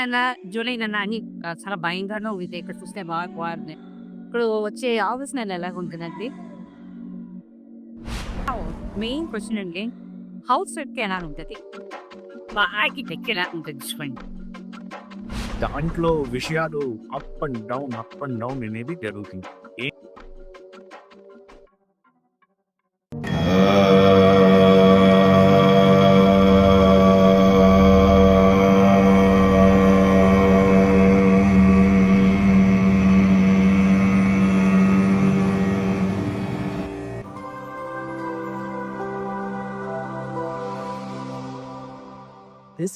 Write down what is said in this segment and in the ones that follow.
నెల జూలై నెల అని చాలా భయంకరంగా ఉంది ఇక్కడ చూస్తే బాగా బాగుంది ఇప్పుడు వచ్చే ఆగస్ట్ నెల ఎలాగ ఉంటుందండి మెయిన్ క్వశ్చన్ అండి హౌస్ రేట్కి ఎలా ఉంటుంది బాగా టెక్ ఎలా ఉంటుంది చూడండి దాంట్లో విషయాలు up and down up and down అనేది జరుగుతుంది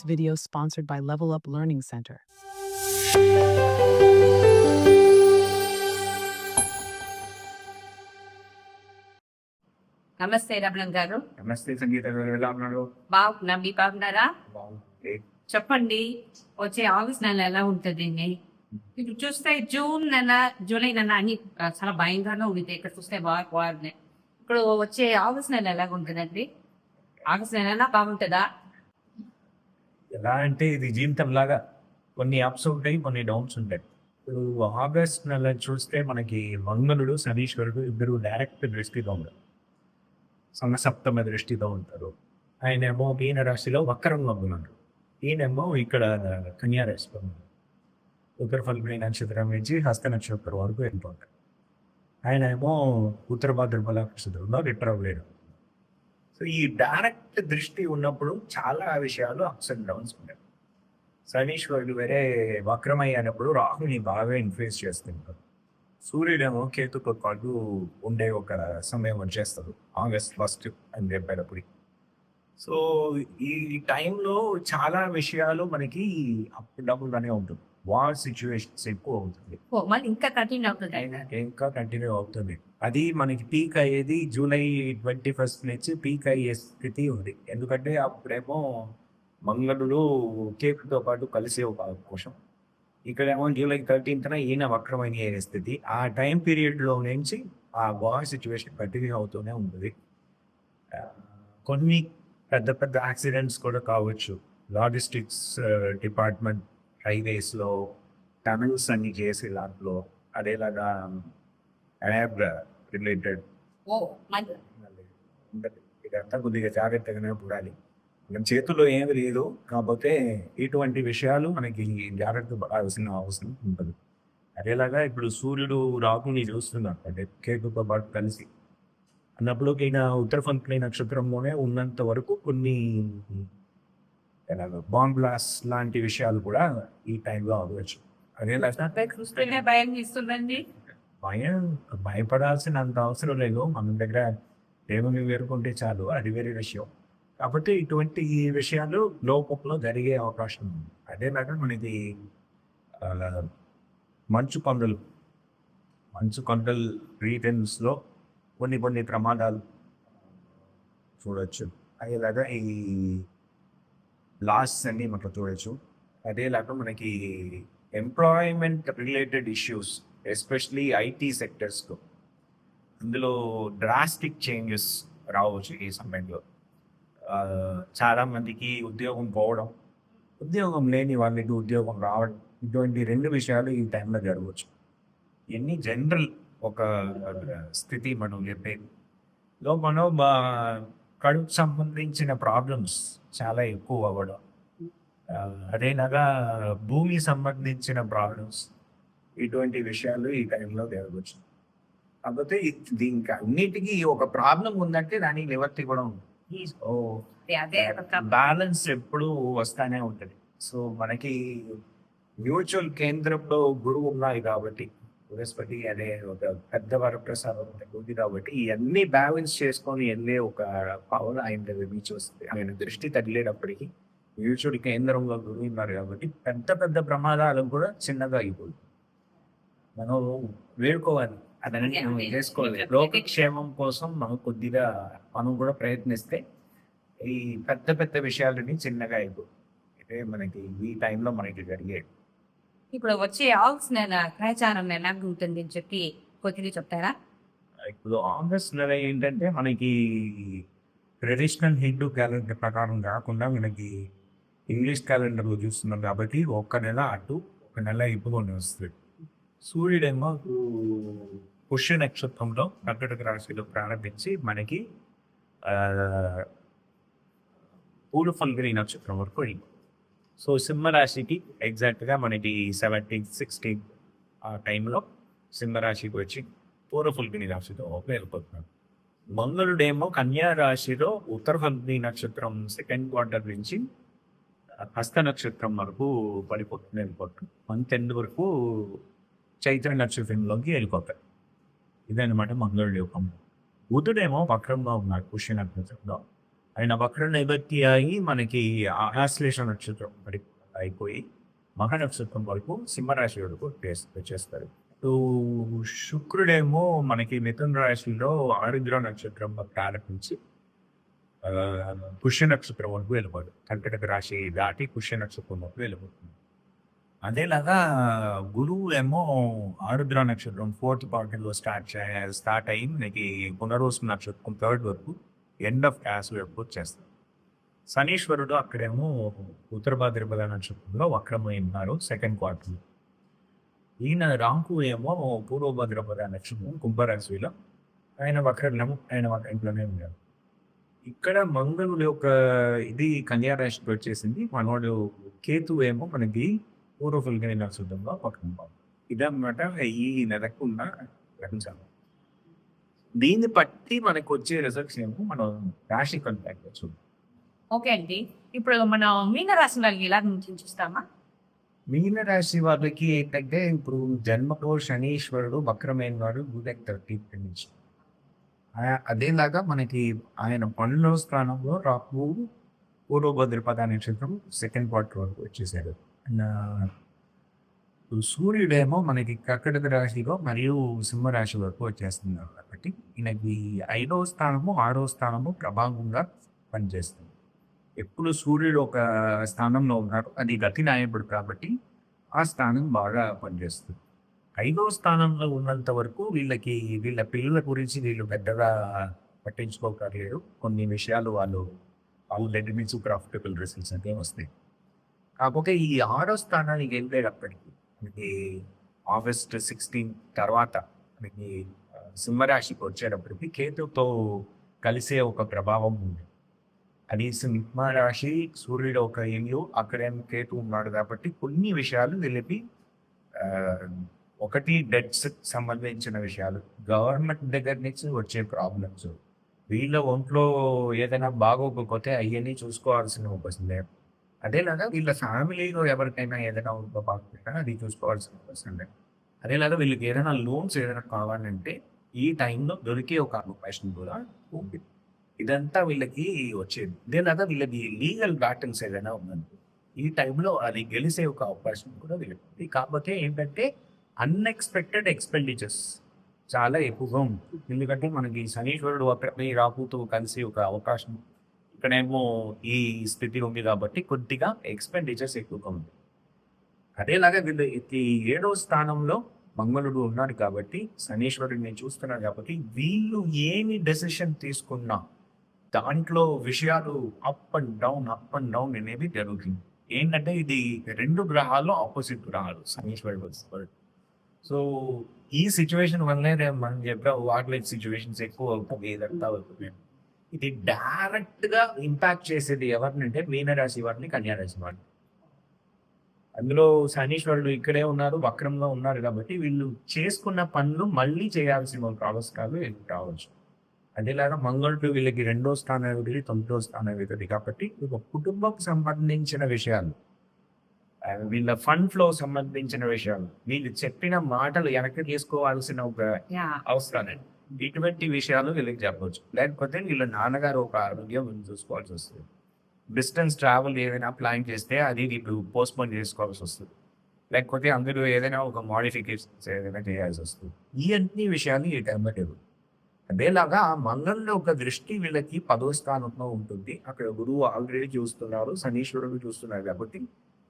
video sponsored by Level Up Learning Center. నమస్తే రమణ గారు. నమస్తే సంగీత గారు ఎలా ఉన్నారు? బాగున్నా. మీ బాగున్నారా? చెప్పండి వచ్చే ఆగస్ట్ నెల ఎలా ఉంటుందండి ఇప్పుడు చూస్తే జూన్ నెల జూలై నెల అని ఆ, చాలా భయంకరంగా ఉంది. ఇక్కడ చూస్తే బాగా బాగుంది. ఇప్పుడు వచ్చే ఆగస్ట్ నెల ఎలా ఉంటుందండి? ఆగస్ట్ నెల ఎలా బాగుంటుందా? ఎలా అంటే ఇది జీవితం లాగా కొన్ని అప్స్ ఉంటాయి కొన్ని డౌన్స్ ఉంటాయి. ఇప్పుడు ఆగస్ట్ నెల చూస్తే మనకి మంగళుడు శనీశ్వరుడు ఇద్దరు డైరెక్ట్ దృష్టిలో ఉంటారు. సమసప్తమ దృష్టితో ఉంటారు. ఆయన ఏమో మీన రాశిలో వక్రంగా ఉన్నారు. ఈయనేమో ఇక్కడ కన్యా రాశిలో ఉన్నాడు ఉత్తర ఫల్గుని నక్షత్రం నుంచి హస్త నక్షత్రం వరకు వెళ్ళిపోతారు. ఆయన ఏమో ఉత్తర భాద్రపల నక్షత్రంలో రిటర్ అవ్వలేడు సో ఈ డైరెక్ట్ దృష్టి ఉన్నప్పుడు చాలా విషయాలు అప్స్ అండ్ డౌన్స్ ఉంటాయి. శనీశ్వరుడు వేరే వక్రమయ్యానప్పుడు రాహుని బాగా ఇన్ఫ్లుయెన్స్ చేస్తుంటారు. సూర్యుడేమో కేతుకు కాదు ఉండే ఒక సమయం వచ్చేస్తారు ఆగస్ట్ ఫస్ట్ అని చెప్పేటప్పుడు. సో ఈ టైంలో చాలా విషయాలు మనకి అప్ డౌన్ అనే ఉంటుంది. వార్ సిచ్యువేషన్స్ ఎక్కువ అవుతుంది. ఓ మళ్ళీ ఇంకా కంటిన్యూ అవుతుంది. ఇంకా కంటిన్యూ అవుతుంది. అది మనకి పీక్ అయ్యేది జూలై ట్వంటీ ఫస్ట్ నుంచి పీక్ అయ్యే స్థితి ఉంది. ఎందుకంటే అప్పుడేమో మంగళుడు కేకుతో పాటు కలిసే ఒక అవకాశం. ఇక్కడేమో జూలై థర్టీన్త్న ఈయన వక్రమైన స్థితి. ఆ టైం పీరియడ్లో నుంచి ఆ వార్ సిచ్యువేషన్ కంటిన్యూ అవుతూనే ఉంటుంది. కొన్ని పెద్ద పెద్ద యాక్సిడెంట్స్ కూడా కావచ్చు. లాజిస్టిక్స్ డిపార్ట్మెంట్ హైవేస్లో టనల్స్ అన్ని చేసే దాంట్లో అదేలాగా యాప్ రిలేటెడ్ ఇదంతా కొద్దిగా జాగ్రత్తగానే చూడాలి మన చేతుల్లో ఏమి లేదు కాకపోతే ఇటువంటి విషయాలు మనకి జాగ్రత్త పడాల్సిన అవసరం ఉంటుంది. అదేలాగా ఇప్పుడు సూర్యుడు రాకుని చూస్తున్నాడు అంటే కేతుతో పాటు కలిసి అన్నప్పుడు ఈయన ఉత్తర ఫంక్లీ నక్షత్రంలోనే ఉన్నంత వరకు కొన్ని బాంబ్ బ్లాస్ట్ లాంటి విషయాలు కూడా ఈ టైంలో అవ్వచ్చు. చూస్తేనే భయం ఇస్తుందండి భయం భయపడాల్సినంత అవసరం లేదు. మన దగ్గర దేవుని వేరుకుంటే చాలు. అది వేరే విషయం. కాబట్టి ఇటువంటి ఈ విషయాలు లోకంలో జరిగే అవకాశం ఉంది. అదేలాగా మనకి ఆ, మంచు కొండలు. మంచు కొండలు రీజన్స్లో కొన్ని కొన్ని ప్రమాదాలు చూడొచ్చు. అదేలాగా ఈ లాస్ట్ అన్ని మనం చూడొచ్చు. లేకపోతే మనకి employment related issues especially IT సెక్టర్స్లో ఇందులో డ్రాస్టిక్ చేంజెస్ రావచ్చు ఈ సమయంలో. చాలామందికి ఉద్యోగం పోవడం ఉద్యోగం లేని వాళ్ళకి ఉద్యోగం రావడం ఇటువంటి రెండు విషయాలు ఈ టైంలో జరగవచ్చు. ఎన్ని జనరల్ ఒక స్థితి మనం చెప్పేది. లో మనం కడుపు సంబంధించిన ప్రాబ్లమ్స్ చాలా ఎక్కువ అవ్వడం ఆ, అదేలాగా భూమి సంబంధించిన ప్రాబ్లమ్స్ ఇటువంటి విషయాలు ఈ టైంలో జరగవచ్చు. కాకపోతే దీనికి అన్నిటికీ ఒక ప్రాబ్లం ఉందంటే దానికి నివర్తి కూడా ఉంది బ్యాలెన్స్ ఎప్పుడు వస్తానే ఉంటుంది. సో మనకి మ్యూచువల్ కేంద్రంలో గురువు ఉన్నాయి కాబట్టి బృహస్పతి అనే ఒక పెద్ద వరప్రసాదం ఉంది కాబట్టి ఇవన్నీ బ్యాలెన్స్ చేసుకొని వెళ్ళే ఒక పవర్ ఆయన దగ్గర నుంచి వస్తుంది. ఆయన దృష్టి తగిలేటప్పటికి మ్యూచువల్ కేంద్రంలో గురువు ఉన్నారు కాబట్టి పెద్ద పెద్ద ప్రమాదాలు కూడా చిన్నగా అయిపోతుంది మనం వేడుకోవాలి. అదన్నీ మనం చేసుకోవాలి. లోకక్షేమం కోసం మనం కొద్దిగా మనం కూడా ప్రయత్నిస్తే ఈ పెద్ద పెద్ద విషయాలని చిన్నగా అయిపోతుంది ఇదే మనకి ఈ టైంలో మనకి జరిగేది ఇప్పుడు వచ్చే ఆగస్ట్ నెల గ్రహచారం ఎలా ఉంటుంది అని చెప్పి కొద్దిగా చెప్తారా? ఇప్పుడు ఆగస్ట్ నెల ఏంటంటే మనకి ట్రెడిషనల్ హిందూ క్యాలెండర్ ప్రకారం కాకుండా మనకి ఇంగ్లీష్ క్యాలెండర్లో చూస్తున్నాం కాబట్టి ఒక్క నెల అటు ఒక నెల ఇప్పుకొని వస్తుంది. సూర్యుడేమో పుష్య నక్షత్రంలో కర్కటక రాశిలో ప్రారంభించి మనకి పూలు ఫల్గిరి నక్షత్రం వరకు వెళ్ళిపోతుంది సో సింహరాశికి ఎగ్జాక్ట్గా మనకి సెవెంటీన్ సిక్స్టీన్ ఆ టైంలో సింహరాశికి వచ్చి పూర్వ రాశితో వెళ్ళిపోతున్నాడు మంగళుడేమో కన్యా రాశిలో ఉత్తర నక్షత్రం సెకండ్ క్వార్టర్ నుంచి హస్త నక్షత్రం వరకు పడిపోతుంది వెళ్ళిపోతుంది మంత్ ఎండ్ వరకు చైత్ర నక్షత్రంలోకి వెళ్ళిపోతాయి. ఇదన్నమాట మంగళుడి యొక్క బుధుడేమో వక్రంగా ఉన్నాడు పుష్య నక్షత్రంలో. ఆయన వక్ర నివృత్తి అయి మనకి ఆశ్లేష నక్షత్రం మరి అయిపోయి మహా నక్షత్రం వరకు సింహరాశి వరకు చేస్తారు. వచ్చేస్తారు సో శుక్రుడేమో మనకి మిథున రాశిలో ఆరుద్ర నక్షత్రం ప్రారంభించి పుష్య నక్షత్రం వరకు వెళ్ళిపోదు. కర్కటక రాశి దాటి పుష్య నక్షత్రం వరకు వెళ్ళిపోతుంది. అదేలాగా గురువు ఏమో ఆరుద్ర నక్షత్రం ఫోర్త్ పార్టీలో స్టార్ట్ స్టార్ట్ అయ్యి మనకి పునరోసు నక్షత్రం థర్డ్ వరకు ఎండ్ ఆఫ్ క్యాస్ ఎప్పుడు చేస్తారు శనీశ్వరుడు అక్కడేమో ఉత్తర భాద్రపద నక్షత్రంలో వక్రమై ఉన్నారు సెకండ్ క్వార్టర్ ఈయన రాంకు ఏమో పూర్వ భద్రపద నక్షత్రం కుంభరాశిలో ఆయన వక్రము ఆయన వక్రంలోనే ఉన్నారు ఇక్కడ మంగళుడు యొక్క ఇది కన్యా రాశికి వచ్చేసింది మనోడు కేతు ఏమో మనకి పూర్వ ఫుల్గని నక్షత్రంలో వక్రం ఇదన్నమాట ఈ నెలకు ఉన్న గ్రహించాలి దీన్ని బట్టి మనకు వచ్చే రిజల్ట్స్ ఏమో మనం రాశి కాంటాక్ట్ చూద్దాం ఓకే అండి. ఇప్పుడు మనం మీన రాశి వాళ్ళకి ఎలా నుంచి చూస్తామా మీన రాశి వాళ్ళకి ఏంటంటే ఇప్పుడు జన్మలో శనీశ్వరుడు వక్రమైన వాడు జూలై థర్టీన్త్ నుంచి. అదేలాగా మనకి ఆయన పనుల స్థానంలో రాహు పూర్వ భద్రపద నక్షత్రం సెకండ్ క్వార్టర్ వరకు ఇప్పుడు సూర్యుడేమో మనకి కర్కటక రాశిలో మరియు సింహరాశి వరకు వచ్చేస్తున్నారు కాబట్టి ఈయనకి ఐదవ స్థానము ఆరో స్థానము ప్రభావంగా పనిచేస్తుంది. ఎప్పుడు సూర్యుడు ఒక స్థానంలో ఉన్నారు అది గతి నాయకుడు కాబట్టి ఆ స్థానం బాగా పనిచేస్తుంది. ఐదో స్థానంలో ఉన్నంత వరకు వీళ్ళకి వీళ్ళ పిల్లల గురించి వీళ్ళు పెద్దగా పట్టించుకోకర్లేదు. కొన్ని విషయాలు వాళ్ళు వాళ్ళు దగ్గర మీన్స్ ప్రాఫిటబుల్ రిజల్ట్స్ అంటే వస్తాయి. కాకపోతే ఈ ఆరో స్థానానికి వెళ్ళేటప్పటికి మనకి ఆగస్ట్ సిక్స్టీన్ తర్వాత మనకి సింహరాశికి వచ్చేటప్పటికి కేతుతో కలిసే ఒక ప్రభావం ఉంది. అది సింహరాశి సూర్యుడు ఒక ఇల్లు అక్కడేం కేతు ఉన్నాడు కాబట్టి కొన్ని విషయాలు వీళ్ళకి ఒకటి డెట్స్ సంబంధించిన విషయాలు. గవర్నమెంట్ దగ్గర నుంచి వచ్చే ప్రాబ్లమ్స్. వీళ్ళ ఒంట్లో ఏదైనా బాగోకపోతే అవన్నీ చూసుకోవాల్సిన వస్తుంది అదేలాగా వీళ్ళ ఫ్యామిలీలో ఎవరికైనా ఏదైనా ఉందో బాగోకపోయినా అది చూసుకోవాల్సిన వస్తుంది అదేలాగా వీళ్ళకి ఏదైనా లోన్స్ ఏదైనా కావాలంటే ఈ టైంలో దొరికే ఒక అవకాశం కూడా ఉంది. ఇదంతా వీళ్ళకి వచ్చేది. అదేలాగా వీళ్ళకి లీగల్ బ్యాటిల్స్ ఏదైనా ఉందండి. ఈ టైంలో అది గెలిసే ఒక అవకాశం కూడా వీళ్ళకి. కాకపోతే ఏంటంటే అన్ఎక్స్పెక్టెడ్ ఎక్స్పెండిచర్స్ చాలా ఎక్కువగా ఉంటుంది ఎందుకంటే మనకి శనీశ్వరుడు అక్కడ రాకుతో కలిసి ఒక అవకాశం. ఇక్కడేమో ఈ స్థితి ఉంది కాబట్టి కొద్దిగా ఎక్స్పెండిచర్స్ ఎక్కువగా ఉంది. అదేలాగా వీళ్ళు ఈ ఏడో స్థానంలో మంగళుడు ఉన్నాడు కాబట్టి శనీశ్వరుడు నేను చూస్తున్నాడు కాబట్టి వీళ్ళు ఏమి డెసిషన్ తీసుకున్నా దాంట్లో విషయాలు up and down up and down అనేవి జరుగుతుంది. ఏంటంటే ఇది రెండు గ్రహాలు ఆపోజిట్ గ్రహాలు శనీశ్వరుడు వస్తాడు సో ఈ సిచ్యువేషన్ వల్లనే మనం చెప్పాం వాట్లైట్ సిచ్యువేషన్స్ ఎక్కువ అవుతుంది ఇదంతా అవుతుంది ఇది డైరెక్ట్గా ఇంపాక్ట్ చేసేది ఎవరినంటే మీనరాశి వారిని కన్యారాశి వారిని. అందులో శనీశ్వరుడు ఇక్కడే ఉన్నారు వక్రంలో ఉన్నారు కాబట్టి వీళ్ళు చేసుకున్న పనులు మళ్ళీ చేయాల్సిన వీళ్ళకి రావచ్చు అదేలాగా మంగళుడు వీళ్ళకి రెండో స్థానాధిపతి తొమ్మిదో స్థానాధిపతి కాబట్టి ఒక కుటుంబం సంబంధించిన విషయాలు వీళ్ళ ఫండ్ ఫ్లో సంబంధించిన విషయాలు వీళ్ళు చెప్పిన మాటలు వెనక్కి తీసుకోవాల్సిన ఒక యా. అవసరాలు ఇటువంటి విషయాలు వీళ్ళకి చెప్పవచ్చు లేకపోతే వీళ్ళ నాన్నగారు ఒక ఆరోగ్యం చూసుకోవాల్సి వస్తుంది. డిస్టెన్స్ ట్రావెల్ ఏదైనా ప్లాన్ చేస్తే అది వీళ్ళు పోస్ట్పోన్ చేసుకోవాల్సి వస్తుంది. లేకపోతే అందరూ ఏదైనా ఒక మోడిఫికేషన్స్ ఏదైనా చేయాల్సి వస్తుంది. ఈ అన్ని విషయాలు ఈ టైంలో జరుగుతుంది అదేలాగా మంగళంలో ఒక దృష్టి వీళ్ళకి పదో స్థానంలో ఉంటుంది. అక్కడ గురువు ఆల్రెడీ చూస్తున్నారు శనీశ్వరుడు చూస్తున్నారు కాబట్టి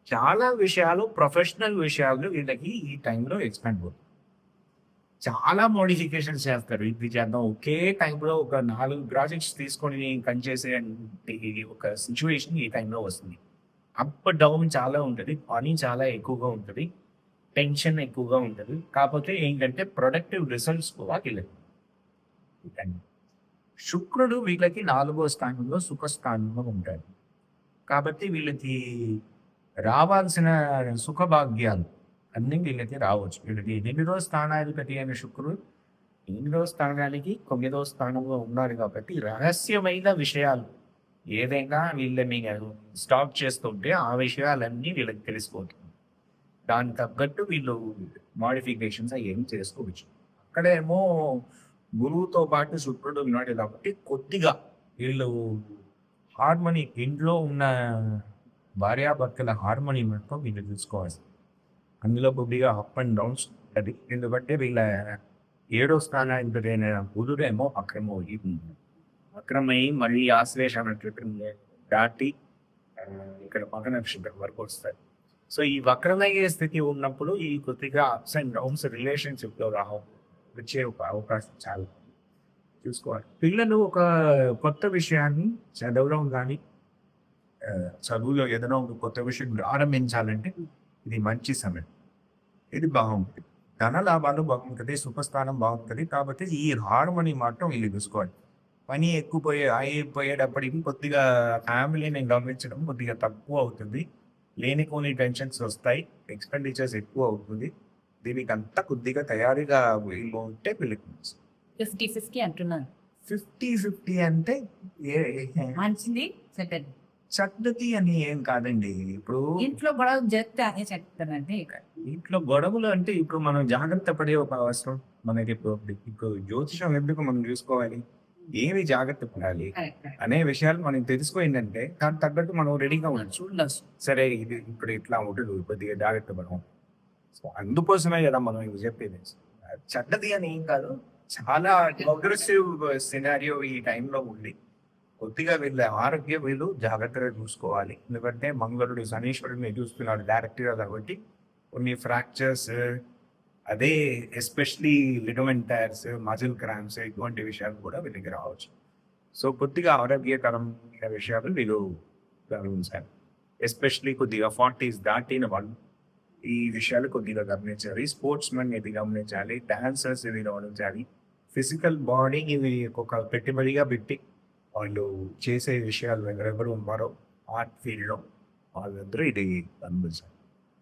చాలా విషయాలు ప్రొఫెషనల్ విషయాలు వీళ్ళకి ఈ టైంలో ఎక్స్పాండ్ అవుతుంది చాలా మోడిఫికేషన్స్ చేస్తారు. ఇది చేద్దాం. ఒకే టైంలో ఒక నాలుగు ప్రాజెక్ట్స్ తీసుకొని పనిచేసే ఒక సిచ్యువేషన్ ఈ టైంలో వస్తుంది. అప్ డౌన్ చాలా ఉంటుంది. పని చాలా ఎక్కువగా ఉంటుంది. టెన్షన్ ఎక్కువగా ఉంటుంది. కాకపోతే ఏంటంటే ప్రొడక్టివ్ రిజల్ట్స్ కూడా వీళ్ళకి శుక్రుడు వీళ్ళకి నాలుగో స్థానంలో సుఖ స్థానంలో ఉంటాడు. కాబట్టి వీళ్ళకి రావాల్సిన సుఖభాగ్యాలు అన్నీ వీళ్ళకి రావచ్చు. వీళ్ళకి ఎనిమిదో స్థానాధిపతి అయిన శుక్రుడు ఎనిమిదో స్థానానికి తొమ్మిదో స్థానంలో ఉన్నారు కాబట్టి రహస్యమైన విషయాలు ఏదైనా వీళ్ళని స్టాప్ చేస్తుంటే ఆ విషయాలన్నీ వీళ్ళకి తెలిసిపోతుంది. దానికి తగ్గట్టు వీళ్ళు మాడిఫికేషన్స్ అవి ఏం చేసుకోవచ్చు. అక్కడేమో గురువుతో పాటు శుక్రుడు ఉన్నాడు కాబట్టి కొద్దిగా వీళ్ళు హార్మోని ఇంట్లో ఉన్న భార్యాభర్తల హార్మోని మొత్తం వీళ్ళు చూసుకోవాలి. అందులో కొద్దిగా అప్ అండ్ డౌన్స్ అది ఎందుకంటే వీళ్ళ ఏడో స్థానాధిపతైన బుధుడేమో అక్రమం అక్రమై మళ్ళీ ఆశ్లేష నక్షత్రం దాటి ఇక్కడ మగ నక్షత్రం వరకు వస్తాయి సో ఈ వక్రమయ్యే స్థితి ఉన్నప్పుడు ఈ కొద్దిగా అప్స్ అండ్ డౌన్స్ రిలేషన్షిప్లో రావు. వచ్చే ఒక అవకాశం చాలా చూసుకోవాలి. పిల్లలు ఒక కొత్త విషయాన్ని చదవడం కానీ చదువులో ఏదైనా ఒక కొత్త విషయం ప్రారంభించాలంటే ఇది మంచి సమయం. ఇది బాగుంటుంది. ధన లాభాలు బాగుంటుంది సుఖస్థానం బాగుంటుంది కాబట్టి ఈ హార్మోని మాత్రం వీళ్ళు చూసుకోవాలి. పని ఎక్కువపోయే అయిపోయేటప్పటికి కొద్దిగా ఫ్యామిలీని గమనించడం కొద్దిగా తక్కువ అవుతుంది. లేనిపోని టెన్షన్స్ వస్తాయి ఎక్స్పెండిచర్స్ ఎక్కువ అవుతుంది. దీనికి అంతా కొద్దిగా తయారీగా వీళ్ళు ఉంటే వీళ్ళకి ఫిఫ్టీ ఫిఫ్టీ అంటున్నాను. ఫిఫ్టీ ఫిఫ్టీ అంటే మంచిది సెకండ్ చక్కటి అని ఏం కాదండి. ఇప్పుడు ఇంట్లో గొడవ జరిగితే అదే చెప్తానండి ఇంట్లో గొడవలు అంటే ఇప్పుడు మనం జాగ్రత్త పడే ఒక అవసరం. మనకి ఇప్పుడు ఇప్పుడు జ్యోతిషం ఎందుకు మనం చూసుకోవాలి? ఏమి జాగ్రత్త పడాలి? అనే విషయాలు మనకి తెలుసుకోయిందంటే దానికి తగ్గట్టు మనం రెడీగా ఉండాలి. చూడొచ్చు. సరే ఇది ఇప్పుడు ఇట్లా ఉండదు కొద్దిగా జాగ్రత్త పడడం సో అందుకోసమే కదా మనం ఇది చెప్పేది. చెడ్డది అని ఏం కాదు. చాలా అగ్రెసివ్ సినారియో ఈ టైంలో ఉంది. కొద్దిగా వీళ్ళ ఆరోగ్యం వీళ్ళు జాగ్రత్తగా చూసుకోవాలి. ఎందుకంటే మంగళుడు శనీశ్వరుడిని చూస్తున్నాడు డైరెక్ట్గా కాబట్టి కొన్ని ఫ్రాక్చర్స్ అదే especially ligament tears muscle cramps ఇటువంటి విషయాలు కూడా వీళ్ళకి రావచ్చు. సో కొద్దిగా ఆరోగ్యకరమైన విషయాలు వీళ్ళు గమనించాలి ఎస్పెషలీ కొద్దిగా ఫార్టీస్ దాటిన వాళ్ళు ఈ విషయాలు కొద్దిగా గమనించాలి. స్పోర్ట్స్ మెన్ ఇది గమనించాలి. డాన్సర్స్ ఇది గమనించాలి. ఫిజికల్ బాడీ ఇది ఒక పెట్టుబడిగా పెట్టి వాళ్ళు చేసే విషయాలు ఎవరెవరు ఉన్నారో ఆర్ట్ ఫీల్డ్లో వాళ్ళందరూ ఇది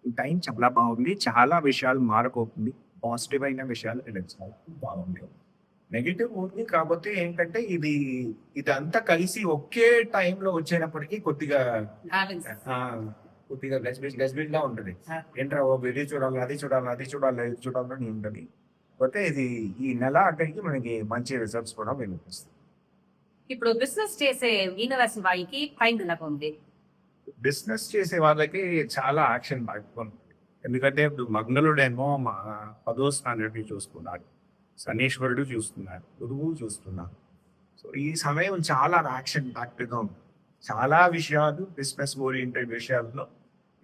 ఈ టైం చాలా బాగుంది. చాలా విషయాలు మారకోతుంది పాజిటివ్ అయిన విషయాలు చాలా బాగుంది నెగిటివ్ ఉంది కాకపోతే ఏంటంటే ఇది ఇదంతా కలిసి ఒకే టైంలో వచ్చేటప్పటికి కొద్దిగా కొద్దిగా గజిబిజ్ గజిబిజ్ లా ఉంటుంది. ఏంట్రా ఓ ఇది చూడాలి అది చూడాలి అది చూడాలి ఇది చూడాలని ఉంటుంది. కాకపోతే ఇది ఈ నెల అక్కడికి మనకి మంచి రిజల్ట్స్ కూడా వెలువరిస్తాయి ఇప్పుడు బిజినెస్ చేసే మీనరాశి వారికి పైన ఉంది బిజినెస్ చేసే వాళ్ళకి చాలా యాక్షన్ బాగుంది ఎందుకంటే ఇప్పుడు మంగళుడేమో మా పదో స్థానాన్ని చూసుకున్నాడు. శనీశ్వరుడు చూస్తున్నాడు. గురువు చూస్తున్నాడు. సో ఈ సమయం చాలా యాక్షన్గా ఉంది. చాలా విషయాలు బిజినెస్ ఓరియంటెడ్ విషయాల్లో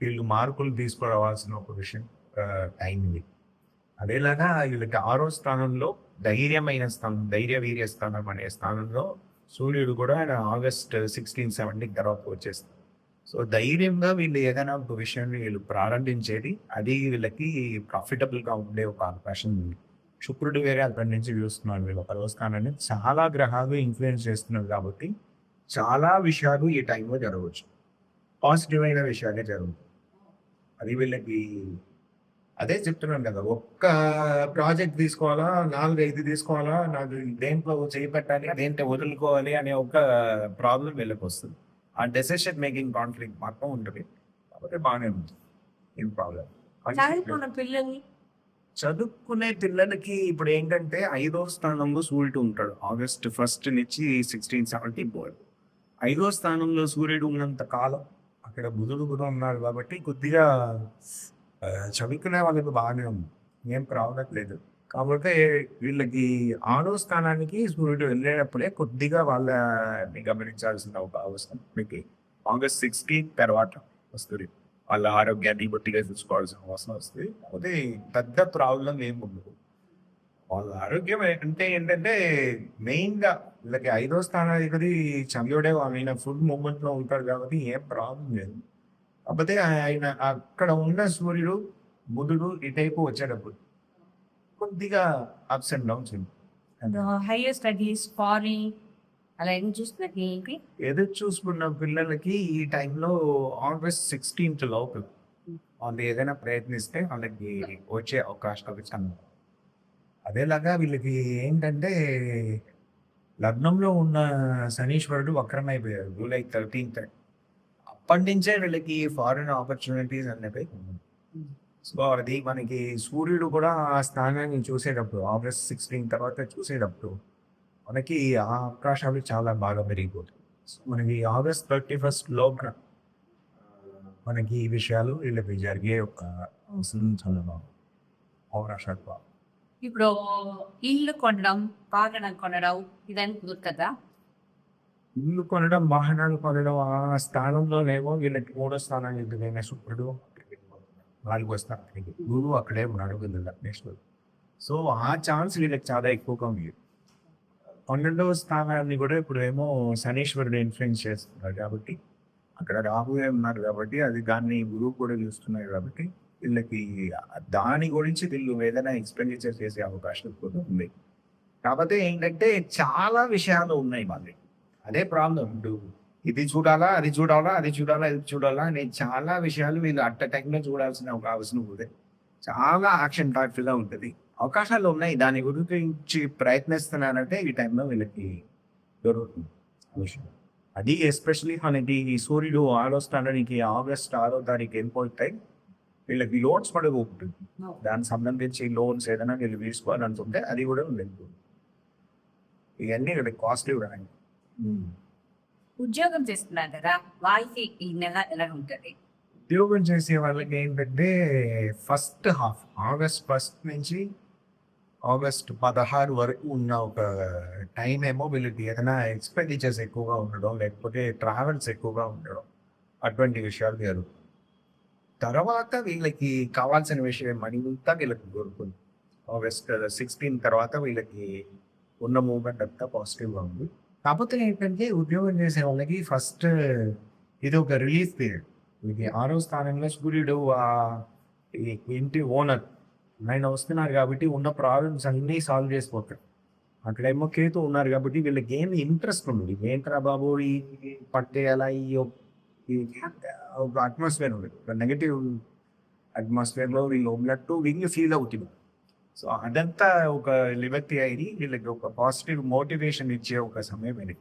వీళ్ళు మార్పులు తీసుకురావాల్సిన ఒక విషయం టైం ఇది. అదేలాగా వీళ్ళకి ఆరో స్థానంలో ధైర్యమైన స్థానం ధైర్య వీర్య స్థానం అనే స్థానంలో సూర్యుడు కూడా ఆయన ఆగస్ట్ సిక్స్టీన్ సెవెంటీన్ తర్వాత వచ్చేస్తాడు. సో ధైర్యంగా వీళ్ళు ఏదైనా ఒక విషయాన్ని వీళ్ళు ప్రారంభించేది అది వీళ్ళకి ప్రాఫిటబుల్గా ఉండే ఒక అవకాశం ఉంది. శుక్రుడు వేరే అక్కడి నుంచి చూస్తున్నారు వీళ్ళు పదవ స్థానాన్ని చాలా గ్రహాలు ఇన్ఫ్లుయెన్స్ చేస్తున్నారు కాబట్టి చాలా విషయాలు ఈ టైంలో జరగవచ్చు. పాజిటివ్ అయిన విషయాలే జరుగుతాయి. అది వీళ్ళకి అదే చెప్తున్నాను కదా ఒక్క ప్రాజెక్ట్ తీసుకోవాలా నాలుగు ఐదు తీసుకోవాలా నాకు దేంట్లో చేపట్టాలి దేంట్లో వదులుకోవాలి అనే ఒక ప్రాబ్లం వీళ్ళకి వస్తుంది. ఆ డెసిషన్ మేకింగ్ కాన్ఫ్లిక్ట్ మాత్రం ఉంటుంది. కాబట్టి బాగానే ఉంది. ఏం ప్రాబ్లం చదువుకునే పిల్లలకి ఇప్పుడు ఏంటంటే ఐదో స్థానంలో సూర్యుడు ఉంటాడు. ఆగస్ట్ ఫస్ట్ నుంచి సిక్స్టీన్ సెవెంటీన్ పోయాడు ఐదో స్థానంలో సూర్యుడు ఉన్నంత కాలం అక్కడ బుధుడు కూడా ఉన్నాడు కాబట్టి కొద్దిగా చదువుకునే వాళ్ళకి బాగానే ఉంది. ఏం ప్రాబ్లం లేదు. కాకపోతే వీళ్ళకి ఆరో స్థానానికి సూర్యుడు వెళ్ళేటప్పుడే కొద్దిగా వాళ్ళని గమనించాల్సిన ఒక అవసరం మీకు. ఆగస్ట్ సిక్స్కి తర్వాత వస్తుంది. వాళ్ళ ఆరోగ్యాన్ని బట్టిగా చూసుకోవాల్సిన అవసరం వస్తుంది. కాకపోతే పెద్ద ప్రాబ్లం ఏం ఉండదు. వాళ్ళ ఆరోగ్యం అంటే ఏంటంటే మెయిన్గా వీళ్ళకి ఐదో స్థానాధిపతి చంద్రుడే ఆయన ఫుడ్ మూమెంట్లో ఉంటారు కాబట్టి ఏం ప్రాబ్లం లేదు. కాకపోతే ఆయన అక్కడ ఉన్న సూర్యుడు బుధుడు ఇటైపు వచ్చేటప్పుడు కొద్దిగా ups and downs studies foreign అలా ఏం ఎదురు చూసుకున్న పిల్లలకి ఈ టైంలో ఆగస్ట్ సిక్స్టీన్త్ లోపు వాళ్ళు ఏదైనా ప్రయత్నిస్తే వాళ్ళకి వచ్చే అవకాశాలు చాలా అదేలాగా వీళ్ళకి ఏంటంటే లగ్నంలో ఉన్న శనీశ్వరుడు వక్రమైపోయారు జూలై థర్టీన్త్. అప్పటి నుంచే వీళ్ళకి ఫారిన్ ఆపర్చునిటీస్ అనేవి సో అది మనకి సూర్యుడు కూడా ఆ స్థానాన్ని చూసేటప్పుడు ఆగస్ట్ సిక్స్టీన్ తర్వాత చూసేటప్పుడు మనకి ఆ అవకాశాలు చాలా బాగా పెరిగిపోతాయి. సో మనకి ఆగస్ట్ థర్టీ ఫస్ట్ లోపల మనకి ఈ విషయాలు వీళ్ళకి జరిగే ఒక అవసరం చాలా బాగా అవకాశాలు బాగా. ఇప్పుడు ఇల్లు కొనడం వాహనం కొనడం ఇదని కుదురుతుందా ఇల్లు కొనడం వాహనాలు కొనడం ఆ స్థానంలోనేమో వీళ్ళకి మూడో స్థానం ఎందుకైనా శుక్రుడు నాలుగో స్థానానికి గురువు అక్కడే ఉన్నాడు వీళ్ళు లగ్నేశ్వరుడు సో ఆ ఛాన్స్ వీళ్ళకి చాలా ఎక్కువగా ఉంది. పన్నెండవ స్థానాన్ని కూడా ఇప్పుడు ఏమో శనీశ్వరుడు ఇన్ఫ్లుయెన్స్ చేస్తున్నారు కాబట్టి అక్కడ రాహువే ఉన్నారు కాబట్టి అది దాన్ని గురువు కూడా చూస్తున్నారు కాబట్టి వీళ్ళకి దాని గురించి వీళ్ళు ఏదైనా ఎక్స్పెండిచర్ చేసే అవకాశం కూడా ఉంది. కాకపోతే ఏంటంటే చాలా విషయాలు ఉన్నాయి మళ్ళీ అదే ప్రాబ్లం. ఇప్పుడు ఇది చూడాలా అది చూడాలా అది చూడాలా ఇది చూడాలా అనే చాలా విషయాలు వీళ్ళు అట్ట టైంలో చూడాల్సిన ఒక అవసరం ఉంది. చాలా యాక్షన్గా ఉంటుంది. అవకాశాలు ఉన్నాయి. దాని గురించి ప్రయత్నిస్తున్నారంటే ఈ టైంలో వీళ్ళకి దొరుకుతుంది. అది ఎస్పెషలీ మనకి ఈ సూర్యుడు ఆరో స్థానానికి ఆగస్ట్ ఆరో తారీఖు వెళ్ళిపోతాయి వీళ్ళకి లోన్స్ కూడా ఉంటుంది దానికి సంబంధించి లోన్స్ ఏదైనా వీళ్ళు తీసుకోవాలనుకుంటే అది కూడా వెళ్ళిపోతుంది ఇవన్నీ వీళ్ళకి కాస్ట్లీ కూడా ఉద్యోగం చేస్తున్నారు కదా వాళ్ళకి ఈ నెల ఎలా ఉంటుంది? ఉద్యోగం చేసే వాళ్ళకి ఏంటంటే ఫస్ట్ హాఫ్ ఆగస్ట్ ఫస్ట్ నుంచి ఆగస్ట్ పదహారు వరకు ఉన్న ఒక టైం ఏమో వీళ్ళకి ఏదైనా ఎక్స్పెండిచర్స్ ఎక్కువగా ఉండడం లేకపోతే ట్రావెల్స్ ఎక్కువగా ఉండడం అటువంటి విషయాలు గారు తర్వాత వీళ్ళకి కావాల్సిన విషయం అంతా వీళ్ళకి దొరుకుతుంది. ఆగస్ట్ సిక్స్టీన్ తర్వాత వీళ్ళకి ఉన్న మూమెంట్ అంతా పాజిటివ్గా ఉంది. కాకపోతే ఏంటంటే ఉద్యోగం చేసే వాళ్ళకి ఫస్ట్ ఇది ఒక రిలీఫ్ పీరియడ్. వీళ్ళకి ఆరో స్థానంలో సూర్యుడు ఆ ఇంటి ఓనర్ ఆయన వస్తున్నారు కాబట్టి ఉన్న ప్రాబ్లమ్స్ అన్నీ సాల్వ్ చేసిపోతారు అక్కడేమో కేతు ఉన్నారు కాబట్టి వీళ్ళకి ఏం ఇంట్రెస్ట్ ఉండదు. ఏంట్రా బాబు ఈ పట్టేయాలా ఈ ఒక అట్మాస్ఫియర్ ఉండదు. నెగిటివ్ అట్మాస్ఫియర్లో వీళ్ళు ఉన్నట్టు వీళ్ళు ఫీల్ అవుతుంది సో అదంతా ఒక లిబర్టీ అయ్యి వీళ్ళకి ఒక పాజిటివ్ మోటివేషన్ ఇచ్చే ఒక సమయం ఇది.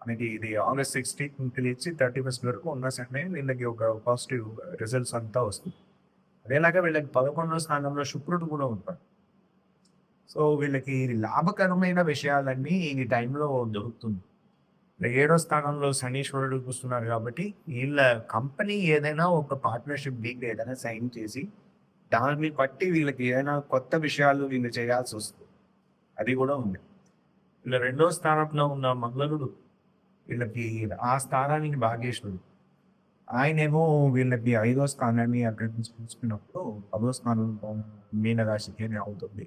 మనకి ఇది ఆగస్ట్ సిక్స్టీన్త్ నుంచి థర్టీ ఫస్ట్ వరకు ఉన్న సమయం వీళ్ళకి ఒక పాజిటివ్ రిజల్ట్స్ అంతా వస్తుంది. అదేలాగా వీళ్ళకి పదకొండవ స్థానంలో శుక్రుడు కూడా ఉంటాడు. సో వీళ్ళకి లాభకరమైన విషయాలన్నీ ఈ టైంలో దొరుకుతుంది. ఏడో స్థానంలో శనీశ్వరుడు కూర్చున్నారు కాబట్టి వీళ్ళ కంపెనీ ఏదైనా ఒక పార్ట్నర్షిప్ డీల్ ఏదైనా సైన్ చేసి దాన్ని బట్టి వీళ్ళకి ఏదైనా కొత్త విషయాలు వీళ్ళు చేయాల్సి వస్తుంది. అది కూడా ఉంది. వీళ్ళ రెండో స్థానంలో ఉన్న మంగళుడు వీళ్ళకి ఆ స్థానానికి భాగేశ్వరుడు ఆయనేమో వీళ్ళకి ఐదో స్థానాన్ని అక్కడి నుంచి చూసుకున్నప్పుడు పదో స్థానం మీనరాశికి అని అవుతుంది.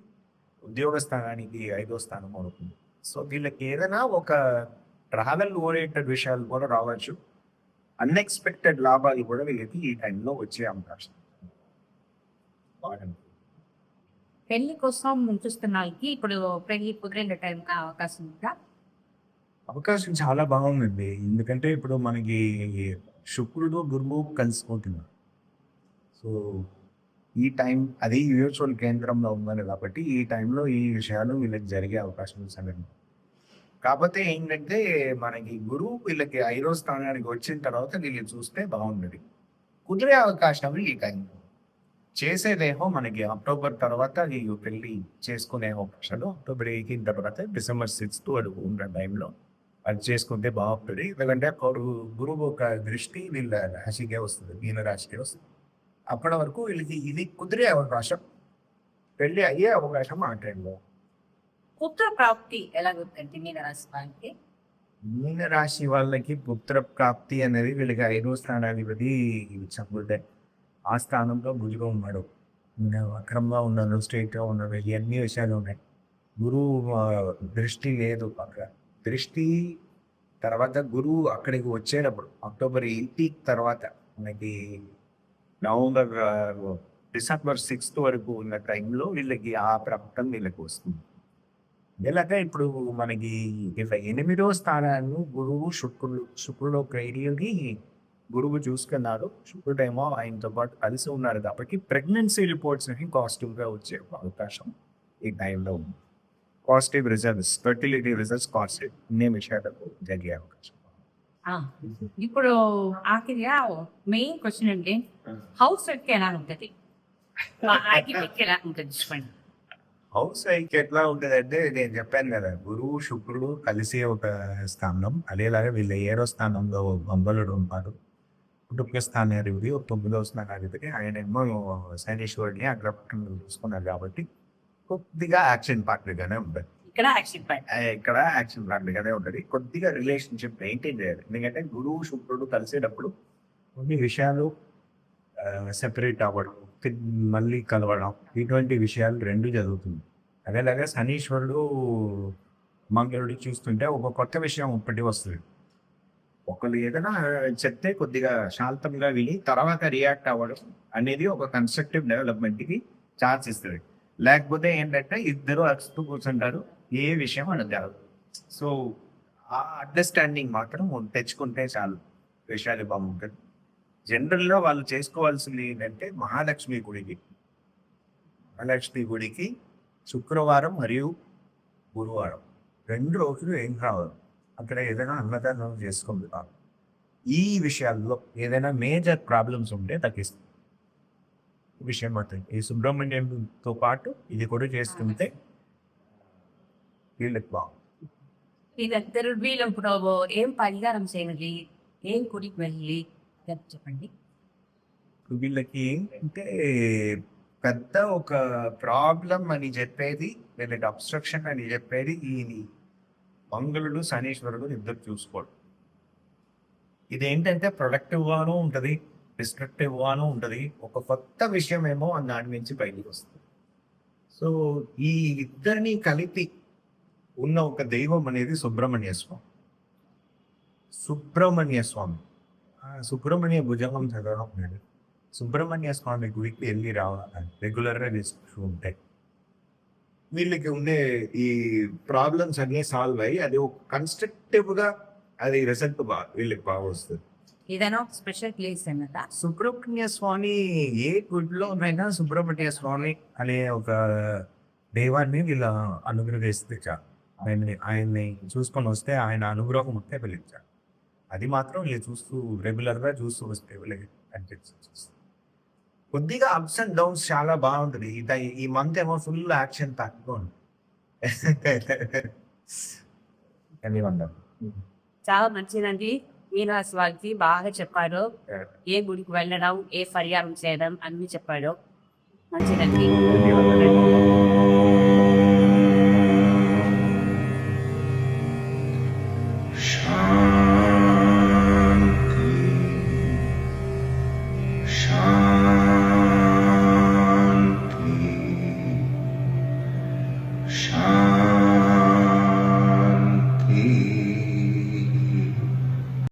ఉద్యోగ స్థానానికి ఐదో స్థానం అవుతుంది. సో వీళ్ళకి ఏదైనా ఒక ట్రావెల్ ఓరియంటెడ్ విషయాలు కూడా రావచ్చు. అన్ఎక్స్పెక్టెడ్ లాభాలు కూడా వీళ్ళకి ఈ టైంలో వచ్చే అవకాశం. పెళ్ళి కోసం చూస్తున్న వాళ్ళకి ఇప్పుడు పెళ్ళి కుదిరే టైం అవకాశం ఉందా? అవకాశం చాలా బాగుందండి. ఎందుకంటే ఇప్పుడు మనకి శుక్రుడు గురువు కలిసిపోతున్నారు. సో ఈ టైం అది యూచువల్ కేంద్రంలో ఉన్నది కాబట్టి ఈ టైంలో ఈ విషయాలు వీళ్ళకి జరిగే అవకాశం సగం. కాకపోతే ఏంటంటే మనకి గురువు వీళ్ళకి ఐదో స్థానానికి వచ్చిన తర్వాత వీళ్ళు చూస్తే బాగుండదు. కుదిరే అవకాశాలు ఈ టైంలో. చేసేదేమో మనకి అక్టోబర్ తర్వాత ఈ పెళ్ళి చేసుకునే అవకాశాలు. అక్టోబర్ ఎయిటీన్ తర్వాత డిసెంబర్ సిక్స్త్ వరకు ఉన్న టైంలో అది చేసుకుంటే బాగుంటుంది. ఎందుకంటే గురువు గురువు ఒక దృష్టి వీళ్ళ రాశికే వస్తుంది మీన రాశికే వస్తుంది. అప్పటి వరకు వీళ్ళకి ఇది కుదిరే అవకాశం. పెళ్ళి అయ్యే అవకాశం ఆ టైంలో. పుత్ర ప్రాప్తి ఎలా ఉంటుంది మీన రాశి వాళ్ళకి? మీన రాశి వాళ్ళకి పుత్ర ప్రాప్తి అనేది వీళ్ళకి ఐదో స్థానాధిపతి చంపుతే ఆ స్థానంలో గురుగా ఉన్నాడు. అక్రమంగా ఉన్నాడు స్ట్రైట్గా ఉన్నాడు ఇవన్నీ విషయాలు ఉన్నాయి. గురువు దృష్టి లేదు అక్కడ. దృష్టి తర్వాత గురువు అక్కడికి వచ్చేటప్పుడు అక్టోబర్ ఎయిటీ తర్వాత మనకి నవంబర్ డిసెంబర్ సిక్స్త్ వరకు ఉన్న టైంలో వీళ్ళకి ఆ ప్రకటన వీళ్ళకి వస్తుంది. ఎలాగ ఇప్పుడు మనకి ఎనిమిదో స్థానాన్ని గురువు శుక్రుడు శుక్రుడు ఒక గురువు చూసుకున్నారు. శుక్రుడేమో ఆయనతో పాటు కలిసి ఉన్నారు కాబట్టి ప్రెగ్నెన్సీ రిపోర్ట్స్ అని పాజిటివ్గా వచ్చే అవకాశం ఈ టైంలో ఉంది. Positive results fertility results positive ఇన్ని విషయాలకు జరిగే అవకాశం. ఆ, ఇప్పుడు ఆఖరిగా మెయిన్ క్వశ్చన్ అంటే హౌస్కి ఎలా ఉంటుంది? ఎలా హౌస్ వైకి ఎట్లా ఉంటుంది అంటే నేను చెప్పాను కదా గురువు శుక్రుడు కలిసి ఒక స్థానం. అదేలాగా వీళ్ళు ఏరో స్థానంలో బంబలుడు ఉన్నారు కుటుంబ స్థానాధిపతి ఒక తొమ్మిదో స్థానాధిపతి. ఆయన ఏమో శనీశ్వరుడిని అగ్ర చూసుకున్నారు కాబట్టి కొద్దిగా యాక్షన్ పార్ట్గానే ఉంటుంది. ఇక్కడ యాక్షన్ ఇక్కడ యాక్షన్ పార్ట్గానే ఉంటుంది. కొద్దిగా రిలేషన్షిప్ మెయింటైన్ చేయాలి. ఎందుకంటే గురువు శుక్రుడు కలిసేటప్పుడు కొన్ని విషయాలు సెపరేట్ అవ్వడం మళ్ళీ కలవడం ఇటువంటి విషయాలు రెండు జరుగుతుంది. అదేలాగా శనీశ్వరుడు మంగళుడు చూస్తుంటే ఒక కొత్త విషయం ఒకటి వస్తుంది. ఒకళ్ళు ఏదైనా చెప్తే కొద్దిగా శాంతంగా విని తర్వాత రియాక్ట్ అవ్వడం అనేది ఒక కన్స్ట్రక్టివ్ డెవలప్మెంట్కి ఛాన్స్ ఇస్తుంది. లేకపోతే ఏంటంటే ఇద్దరు అరుస్తూ కూర్చుంటారు ఏ విషయం అని జరగదు సో ఆ అండర్స్టాండింగ్ మాత్రం తెచ్చుకుంటే చాలు. విషయాలు బాగుంటుంది జనరల్గా వాళ్ళు చేసుకోవాల్సింది ఏంటంటే మహాలక్ష్మి గుడికి. మహాలక్ష్మి గుడికి శుక్రవారం మరియు గురువారం. రెండు రోజులు ఏం కావాలి? అక్కడ ఏదైనా అన్నదానం చేసుకుంటున్నారు ఈ విషయాల్లో ఏదైనా మేజర్ ప్రాబ్లమ్స్ ఉంటే తగ్గిస్తుంది. విషయం మాత్రం ఈ సుబ్రహ్మణ్యంతో పాటు ఇది కూడా చేసుకుంటే వీళ్ళకి బాగుంది. వీళ్ళిద్దరు వీళ్ళు ఇప్పుడు ఏం పరిహారం చేయాలి? ఏం గుడికి వెళ్ళి? చెప్పండి. వీళ్ళకి అంటే పెద్ద ఒక ప్రాబ్లం అని చెప్పేది వీళ్ళకి అబ్స్ట్రక్షన్ అని చెప్పేది ఈ మంగళుడు శనీశ్వరుడు ఇద్దరు చూసుకోవడం. ఇది ఏంటంటే ప్రొడక్టివ్ ఉంటుంది డిస్ట్రక్టివ్గాను ఉంటుంది. ఒక కొత్త విషయం ఏమో దాని నుంచి బయటకు వస్తుంది. సో ఈ ఇద్దరిని కలిపి ఉన్న ఒక దైవం అనేది సుబ్రహ్మణ్య స్వామి. సుబ్రహ్మణ్య స్వామి. సుబ్రహ్మణ్య భుజంగం చదవడం లేదు. సుబ్రహ్మణ్య స్వామి గుడికి వెళ్ళి రావాలి. రెగ్యులర్గా చేసుకుంటూ ఉంటాయి. వీళ్ళకి ఉండే ఈ ప్రాబ్లమ్స్ అన్నీ సాల్వ్ అయ్యి అది ఒక కన్స్ట్రక్టివ్గా అది రిజల్ట్ బాగా వీళ్ళకి బాగా వస్తుంది. ఏదైనా స్పెషల్ ప్లేస్ అన్నట సుబ్రహ్మణ్య స్వామి ఏ గుడిలోనైనా సుబ్రహ్మణ్య స్వామి అనే ఒక దైవాన్ని వీళ్ళ అనుగ్రహిస్తే చాలు. ఆయన్ని ఆయన్ని చూసుకొని వస్తే ఆయన అనుగ్రహం ఉంటే పిలిచారు అది మాత్రం వీళ్ళు చూస్తూ రెగ్యులర్గా చూస్తూ వస్తే వీళ్ళకి అనిపిస్తుంది కొద్దిగా అప్స్ అండ్ డౌన్స్ చాలా బాగుంటుంది. ఇద ఈ మంత్ ఏమో ఫుల్ యాక్షన్ తక్కువ చాలా మంచిదండి. మీనాస్ వాళ్ళకి బాగా చెప్పారు. ఏ గుడికి వెళ్ళడం ఏ పరిహారం చేయడం అన్ని చెప్పారు మంచిదండి.